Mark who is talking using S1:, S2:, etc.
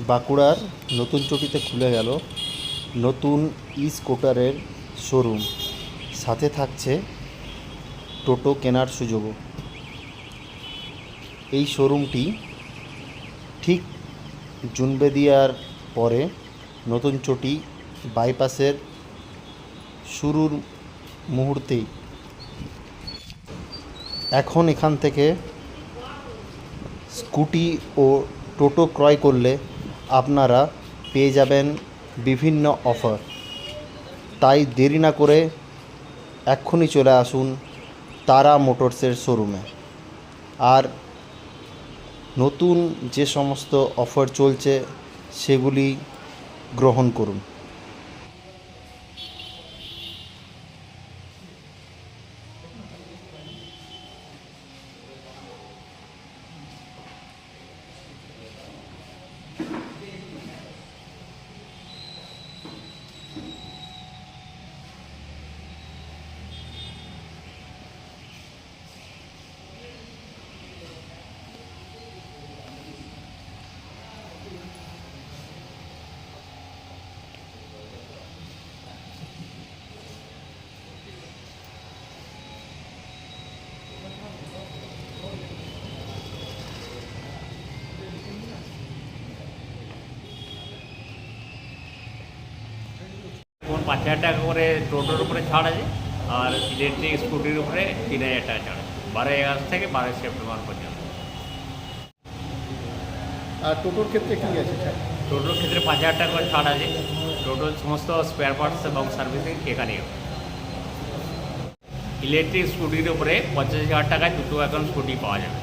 S1: বাঁকুড়ার নতুন চটিতে খুলে গেল নতুন ই স্কুটারের শোরুম। সাথে থাকছে টোটো কেনার সুযোগও। এই শোরুমটি ঠিক জুনবেদিয়ার পরে নতুন চটি বাইপাসের শুরুর মুহূর্তেই। এখন এখান থেকে স্কুটি ও টোটো ক্রয় করলে আপনারা পেয়ে যাবেন বিভিন্ন অফার। তাই দেরি না করে এক্ষুনি চলে আসুন তারা মোটরসের শোরুমে। আর নতুন যে সমস্ত অফার চলছে, সেগুলি গ্রহণ করুন
S2: এখন পাঁচ হাজার টাকা করে টোটোর উপরে ছাড় আছে আর ইলেকট্রিক স্কুটির উপরে তিন হাজার টাকা ছাড় আছে বারোই আগস্ট থেকে বারোই সেপ্টেম্বর পর্যন্ত।
S3: আর টোটোর ক্ষেত্রে কি আছে স্যার?
S2: টোটোর ক্ষেত্রে পাঁচ হাজার টাকা করে ছাড় আছে টোটোর সমস্ত স্পেয়ার পার্টস এবং সার্ভিসিং এখানেই হবে। ইলেকট্রিক স্কুটির উপরে পঞ্চাশ হাজার টাকায় দুটো এখন স্কুটি পাওয়া যাবে।